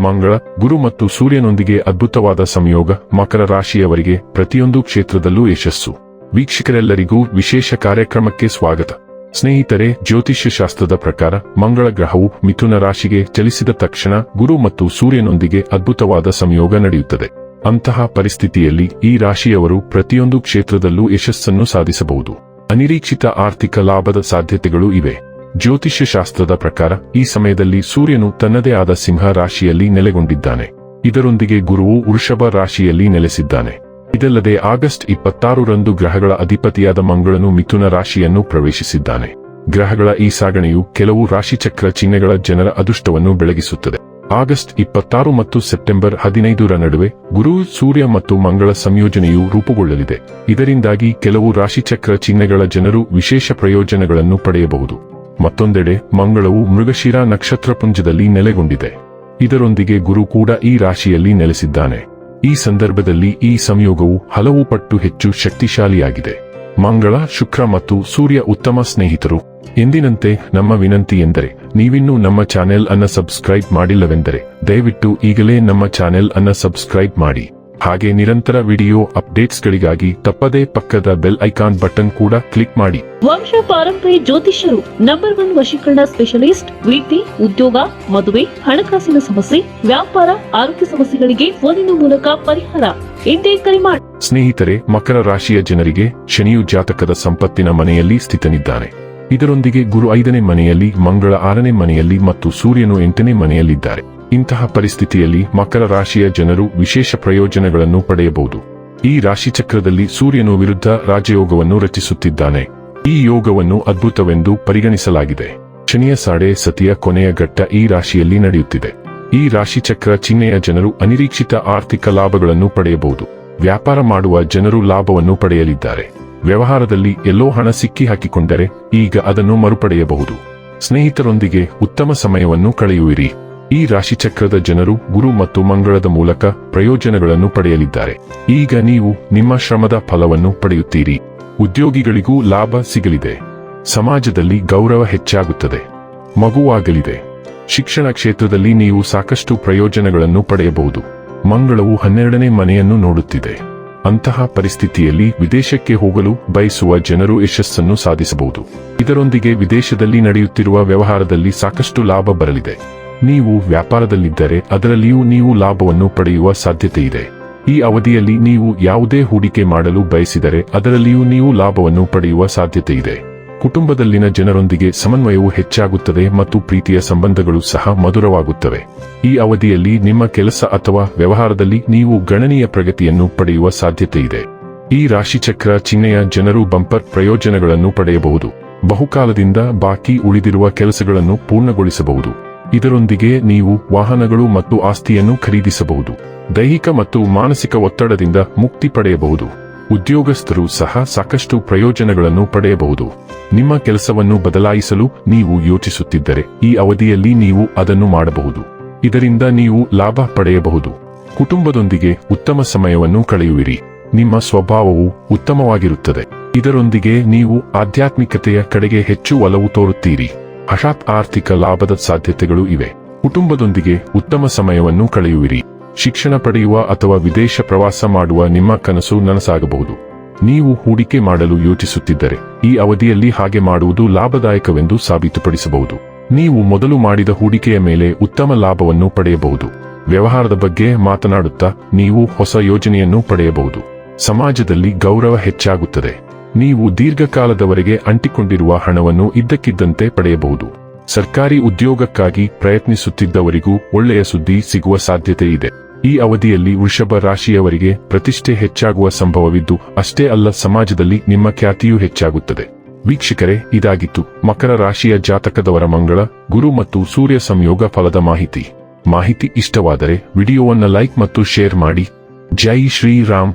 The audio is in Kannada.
ಮಂಗಳ, ಗುರು ಮತ್ತು ಸೂರ್ಯನೊಂದಿಗೆ ಅದ್ಭುತವಾದ ಸಂಯೋಗ ಮಕರ ರಾಶಿಯವರಿಗೆ ಪ್ರತಿಯೊಂದು ಕ್ಷೇತ್ರದಲ್ಲೂ ಯಶಸ್ಸು. ವೀಕ್ಷಕರೆಲ್ಲರಿಗೂ ವಿಶೇಷ ಕಾರ್ಯಕ್ರಮಕ್ಕೆ ಸ್ವಾಗತ. ಸ್ನೇಹಿತರೆ ಜ್ಯೋತಿಷ್ಯ ಶಾಸ್ತ್ರದ ಪ್ರಕಾರ ಮಂಗಳ ಗ್ರಹವು ಮಿಥುನ ರಾಶಿಗೆ ಚಲಿಸಿದ ತಕ್ಷಣ ಗುರು ಮತ್ತು ಸೂರ್ಯನೊಂದಿಗೆ ಅದ್ಭುತವಾದ ಸಂಯೋಗ ನಡೆಯುತ್ತದೆ. ಅಂತಹ ಪರಿಸ್ಥಿತಿಯಲ್ಲಿ ಈ ರಾಶಿಯವರು ಪ್ರತಿಯೊಂದು ಕ್ಷೇತ್ರದಲ್ಲೂ ಯಶಸ್ಸನ್ನು ಸಾಧಿಸಬಹುದು. ಅನಿರೀಕ್ಷಿತ ಆರ್ಥಿಕ ಲಾಭದ ಸಾಧ್ಯತೆಗಳು ಇವೆ. ಜ್ಯೋತಿಷ್ಯ ಶಾಸ್ತ್ರದ ಪ್ರಕಾರ, ಈ ಸಮಯದಲ್ಲಿ ಸೂರ್ಯನು ತನ್ನದೇ ಆದ ಸಿಂಹ ರಾಶಿಯಲ್ಲಿ ನೆಲೆಗೊಂಡಿದ್ದಾನೆ. ಇದರೊಂದಿಗೆ ಗುರುವು ವೃಷಭ ರಾಶಿಯಲ್ಲಿ ನೆಲೆಸಿದ್ದಾನೆ. ಇದಲ್ಲದೆ ಆಗಸ್ಟ್ ಇಪ್ಪತ್ತಾರರಂದು ಗ್ರಹಗಳ ಅಧಿಪತಿಯಾದ ಮಂಗಳನು ಮಿಥುನ ರಾಶಿಯನ್ನು ಪ್ರವೇಶಿಸಿದ್ದಾನೆ. ಗ್ರಹಗಳ ಈ ಸಾಗಣೆಯು ಕೆಲವು ರಾಶಿಚಕ್ರ ಚಿಹ್ನೆಗಳ ಜನರ ಅದೃಷ್ಟವನ್ನು ಬೆಳಗಿಸುತ್ತದೆ. ಆಗಸ್ಟ್ ಇಪ್ಪತ್ತಾರು ಮತ್ತು ಸೆಪ್ಟೆಂಬರ್ ಹದಿನೈದರ ನಡುವೆ ಗುರು, ಸೂರ್ಯ ಮತ್ತು ಮಂಗಳ ಸಂಯೋಜನೆಯು ರೂಪುಗೊಳ್ಳಲಿದೆ. ಇದರಿಂದಾಗಿ ಕೆಲವು ರಾಶಿಚಕ್ರ ಚಿಹ್ನೆಗಳ ಜನರು ವಿಶೇಷ ಪ್ರಯೋಜನಗಳನ್ನು ಪಡೆಯಬಹುದು. ಮತ್ತೊಂದೆಡೆ ಮಂಗಳವು ಮೃಗಶಿರ ನಕ್ಷತ್ರ ಪುಂಜದಲ್ಲಿ ನೆಲೆಗೊಂಡಿದೆ. ಇದರೊಂದಿಗೆ ಗುರು ಕೂಡ ಈ ರಾಶಿಯಲ್ಲಿ ನೆಲೆಸಿದ್ದಾನೆ. ಈ ಸಂದರ್ಭದಲ್ಲಿ ಈ ಸಂಯೋಗವು ಹಲವು ಪಟ್ಟು ಹೆಚ್ಚು ಶಕ್ತಿಶಾಲಿಯಾಗಿದೆ. ಮಂಗಳ, ಶುಕ್ರ ಮತ್ತು ಸೂರ್ಯ ಉತ್ತಮ ಸ್ನೇಹಿತರು. ಎಂದಿನಂತೆ ನಮ್ಮ ವಿನಂತಿ ಎಂದರೆ, ನೀವಿನ್ನೂ ನಮ್ಮ ಚಾನೆಲ್ ಅನ್ನ ಸಬ್ಸ್ಕ್ರೈಬ್ ಮಾಡಿಲ್ಲವೆಂದರೆ, ದಯವಿಟ್ಟು ಈಗಲೇ ನಮ್ಮ ಚಾನೆಲ್ ಅನ್ನ ಸಬ್ಸ್ಕ್ರೈಬ್ ಮಾಡಿ. ಹಾಗೆ ನಿರಂತರ ವಿಡಿಯೋ ಅಪ್ಡೇಟ್ಸ್ ಗಳಿಗಾಗಿ ತಪ್ಪದೇ ಪಕ್ಕದ ಬೆಲ್ ಐಕಾನ್ ಬಟನ್ ಕೂಡ ಕ್ಲಿಕ್ ಮಾಡಿ. ವಂಶ ಪಾರಂಪರಿ ಜ್ಯೋತಿಷ್ಯರು ನಂಬರ್ ಒನ್ ವಶೀಕರಣ ಸ್ಪೆಷಲಿಸ್ಟ್ ವಿದ್ಯೆ ಉದ್ಯೋಗ ಮದುವೆ ಹಣಕಾಸಿನ ಸಮಸ್ಯೆ ವ್ಯಾಪಾರ ಆರೋಗ್ಯ ಸಮಸ್ಯೆಗಳಿಗೆ ಫೋನಿನ ಮೂಲಕ ಪರಿಹಾರ. ಎಂದೇ ಕರೆ ಮಾಡಿ ಸ್ನೇಹಿತರೆ ಮಕರ ರಾಶಿಯ ಜನರಿಗೆ ಶನಿಯು ಜಾತಕದ ಸಂಪತ್ತಿನ ಮನೆಯಲ್ಲಿ ಸ್ಥಿತನಿದ್ದಾನೆ. ಇದರೊಂದಿಗೆ ಗುರು ಐದನೇ ಮನೆಯಲ್ಲಿ ಮಂಗಳ ಆರನೇ ಮನೆಯಲ್ಲಿ ಮತ್ತು ಸೂರ್ಯನು ಎಂಟನೇ ಮನೆಯಲ್ಲಿದ್ದಾರೆ. ಇಂತಹ ಪರಿಸ್ಥಿತಿಯಲ್ಲಿ ಮಕರ ರಾಶಿಯ ಜನರು ವಿಶೇಷ ಪ್ರಯೋಜನಗಳನ್ನು ಪಡೆಯಬಹುದು. ಈ ರಾಶಿಚಕ್ರದಲ್ಲಿ ಸೂರ್ಯನು ವಿರುದ್ಧ ರಾಜಯೋಗವನ್ನು ರಚಿಸುತ್ತಿದ್ದಾನೆ. ಈ ಯೋಗವನ್ನು ಅದ್ಭುತವೆಂದು ಪರಿಗಣಿಸಲಾಗಿದೆ. ಶನಿಯ ಸಾಡೆ ಸತಿಯ ಕೊನೆಯ ಘಟ್ಟ ಈ ರಾಶಿಯಲ್ಲಿ ನಡೆಯುತ್ತಿದೆ. ಈ ರಾಶಿಚಕ್ರ ಚಿಹ್ನೆಯ ಜನರು ಅನಿರೀಕ್ಷಿತ ಆರ್ಥಿಕ ಲಾಭಗಳನ್ನು ಪಡೆಯಬಹುದು. ವ್ಯಾಪಾರ ಮಾಡುವ ಜನರು ಲಾಭವನ್ನು ಪಡೆಯಲಿದ್ದಾರೆ. ವ್ಯವಹಾರದಲ್ಲಿ ಎಲ್ಲೋ ಹಣ ಸಿಕ್ಕಿ ಹಾಕಿಕೊಂಡರೆ ಈಗ ಅದನ್ನು ಮರುಪಡೆಯಬಹುದು. ಸ್ನೇಹಿತರೊಂದಿಗೆ ಉತ್ತಮ ಸಮಯವನ್ನು ಕಳೆಯುವಿರಿ. ಈ ರಾಶಿಚಕ್ರದ ಜನರು ಗುರು ಮತ್ತು ಮಂಗಳದ ಮೂಲಕ ಪ್ರಯೋಜನಗಳನ್ನು ಪಡೆಯಲಿದ್ದಾರೆ. ಈಗ ನೀವು ನಿಮ್ಮ ಶ್ರಮದ ಫಲವನ್ನು ಪಡೆಯುತ್ತೀರಿ. ಉದ್ಯೋಗಿಗಳಿಗೂ ಲಾಭ ಸಿಗಲಿದೆ. ಸಮಾಜದಲ್ಲಿ ಗೌರವ ಹೆಚ್ಚಾಗುತ್ತದೆ. ಮಗುವಾಗಲಿದೆ ಶಿಕ್ಷಣ ಕ್ಷೇತ್ರದಲ್ಲಿ ನೀವು ಸಾಕಷ್ಟು ಪ್ರಯೋಜನಗಳನ್ನು ಪಡೆಯಬಹುದು. ಮಂಗಳವು ಹನ್ನೆರಡನೇ ಮನೆಯನ್ನು ನೋಡುತ್ತಿದೆ. ಅಂತಹ ಪರಿಸ್ಥಿತಿಯಲ್ಲಿ ವಿದೇಶಕ್ಕೆ ಹೋಗಲು ಬಯಸುವ ಜನರು ಯಶಸ್ಸನ್ನು ಸಾಧಿಸಬಹುದು. ಇದರೊಂದಿಗೆ ವಿದೇಶದಲ್ಲಿ ನಡೆಯುತ್ತಿರುವ ವ್ಯವಹಾರದಲ್ಲಿ ಸಾಕಷ್ಟು ಲಾಭ ಬರಲಿದೆ. ನೀವು ವ್ಯಾಪಾರದಲ್ಲಿದ್ದರೆ ಅದರಲ್ಲಿಯೂ ನೀವು ಲಾಭವನ್ನು ಪಡೆಯುವ ಸಾಧ್ಯತೆ ಇದೆ ಈ ಅವಧಿಯಲ್ಲಿ ನೀವು ಯಾವುದೇ ಹೂಡಿಕೆ ಮಾಡಲು ಬಯಸಿದರೆ ಅದರಲ್ಲಿಯೂ ನೀವು ಲಾಭವನ್ನು ಪಡೆಯುವ ಸಾಧ್ಯತೆ ಇದೆ ಕುಟುಂಬದಲ್ಲಿನ ಜನರೊಂದಿಗೆ ಸಮನ್ವಯವು ಹೆಚ್ಚಾಗುತ್ತದೆ ಮತ್ತು ಪ್ರೀತಿಯ ಸಂಬಂಧಗಳು ಸಹ ಮಧುರವಾಗುತ್ತವೆ. ಈ ಅವಧಿಯಲ್ಲಿ ನಿಮ್ಮ ಕೆಲಸ ಅಥವಾ ವ್ಯವಹಾರದಲ್ಲಿ ನೀವು ಗಣನೀಯ ಪ್ರಗತಿಯನ್ನು ಪಡೆಯುವ ಸಾಧ್ಯತೆ ಇದೆ ಈ ರಾಶಿಚಕ್ರ ಚಿಹ್ನೆಯ ಜನರು ಬಂಪರ್ ಪ್ರಯೋಜನಗಳನ್ನು ಪಡೆಯಬಹುದು. ಬಹುಕಾಲದಿಂದ ಬಾಕಿ ಉಳಿದಿರುವ ಕೆಲಸಗಳನ್ನು ಪೂರ್ಣಗೊಳಿಸಬಹುದು. ಇದರೊಂದಿಗೆ ನೀವು ವಾಹನಗಳು ಮತ್ತು ಆಸ್ತಿಯನ್ನು ಖರೀದಿಸಬಹುದು, ದೈಹಿಕ ಮತ್ತು ಮಾನಸಿಕ ಒತ್ತಡದಿಂದ ಮುಕ್ತಿ ಪಡೆಯಬಹುದು, ಉದ್ಯೋಗಸ್ಥರು ಸಹ ಸಾಕಷ್ಟು ಪ್ರಯೋಜನಗಳನ್ನು ಪಡೆಯಬಹುದು. ನಿಮ್ಮ ಕೆಲಸವನ್ನು ಬದಲಾಯಿಸಲು ನೀವು ಯೋಚಿಸುತ್ತಿದ್ದರೆ ಈ ಅವಧಿಯಲ್ಲಿ ನೀವು ಅದನ್ನು ಮಾಡಬಹುದು. ಇದರಿಂದ ನೀವು ಲಾಭ ಪಡೆಯಬಹುದು. ಕುಟುಂಬದೊಂದಿಗೆ ಉತ್ತಮ ಸಮಯವನ್ನು ಕಳೆಯುವಿರಿ. ನಿಮ್ಮ ಸ್ವಭಾವವು ಉತ್ತಮವಾಗಿರುತ್ತದೆ. ಇದರೊಂದಿಗೆ ನೀವು ಆಧ್ಯಾತ್ಮಿಕತೆಯ ಕಡೆಗೆ ಹೆಚ್ಚು ಒಲವು ತೋರುತ್ತೀರಿ. ಹಠಾತ್ ಆರ್ಥಿಕ ಲಾಭದ ಸಾಧ್ಯತೆಗಳು ಇವೆ. ಕುಟುಂಬದೊಂದಿಗೆ ಉತ್ತಮ ಸಮಯವನ್ನು ಕಳೆಯುವಿರಿ. ಶಿಕ್ಷಣ ಪಡೆಯುವ ಅಥವಾ ವಿದೇಶ ಪ್ರವಾಸ ಮಾಡುವ ನಿಮ್ಮ ಕನಸು ನನಸಾಗಬಹುದು. ನೀವು ಹೂಡಿಕೆ ಮಾಡಲು ಯೋಚಿಸುತ್ತಿದ್ದರೆ, ಈ ಅವಧಿಯಲ್ಲಿ ಹಾಗೆ ಮಾಡುವುದು ಲಾಭದಾಯಕವೆಂದು ಸಾಬೀತುಪಡಿಸಬಹುದು. ನೀವು ಮೊದಲು ಮಾಡಿದ ಹೂಡಿಕೆಯ ಮೇಲೆ ಉತ್ತಮ ಲಾಭವನ್ನು ಪಡೆಯಬಹುದು. ವ್ಯವಹಾರದ ಬಗ್ಗೆ ಮಾತನಾಡುತ್ತಾ ನೀವು ಹೊಸ ಯೋಜನೆಯನ್ನು ಪಡೆಯಬಹುದು. ಸಮಾಜದಲ್ಲಿ ಗೌರವ ಹೆಚ್ಚಾಗುತ್ತದೆ. ನೀವು ದೀರ್ಘಕಾಲದವರೆಗೆ ಅಂಟಿಕೊಂಡಿರುವ ಹಣವನ್ನು ಇದ್ದಕ್ಕಿದ್ದಂತೆ ಪಡೆಯಬಹುದು. ಸರ್ಕಾರಿ ಉದ್ಯೋಗಕ್ಕಾಗಿ ಪ್ರಯತ್ನಿಸುತ್ತಿದ್ದವರಿಗೂ ಒಳ್ಳೆಯ ಸುದ್ದಿ ಸಿಗುವ ಸಾಧ್ಯತೆ ಇದೆ. ಈ ಅವಧಿಯಲ್ಲಿ ವೃಷಭ ರಾಶಿಯವರಿಗೆ ಪ್ರತಿಷ್ಠೆ ಹೆಚ್ಚಾಗುವ ಸಂಭವವಿದ್ದು, ಅಷ್ಟೇ ಅಲ್ಲ ಸಮಾಜದಲ್ಲಿ ನಿಮ್ಮ ಖ್ಯಾತಿಯೂ ಹೆಚ್ಚಾಗುತ್ತದೆ. ವೀಕ್ಷಕರೇ, ಇದಾಗಿತ್ತು ಮಕರ ರಾಶಿಯ ಜಾತಕದವರ ಮಂಗಳ, ಗುರು ಮತ್ತು ಸೂರ್ಯ ಸಂಯೋಗ ಫಲದ ಮಾಹಿತಿ. ಮಾಹಿತಿ ಇಷ್ಟವಾದರೆ ವಿಡಿಯೋವನ್ನು ಲೈಕ್ ಮತ್ತು ಶೇರ್ ಮಾಡಿ. ಜೈ ಶ್ರೀರಾಮ್.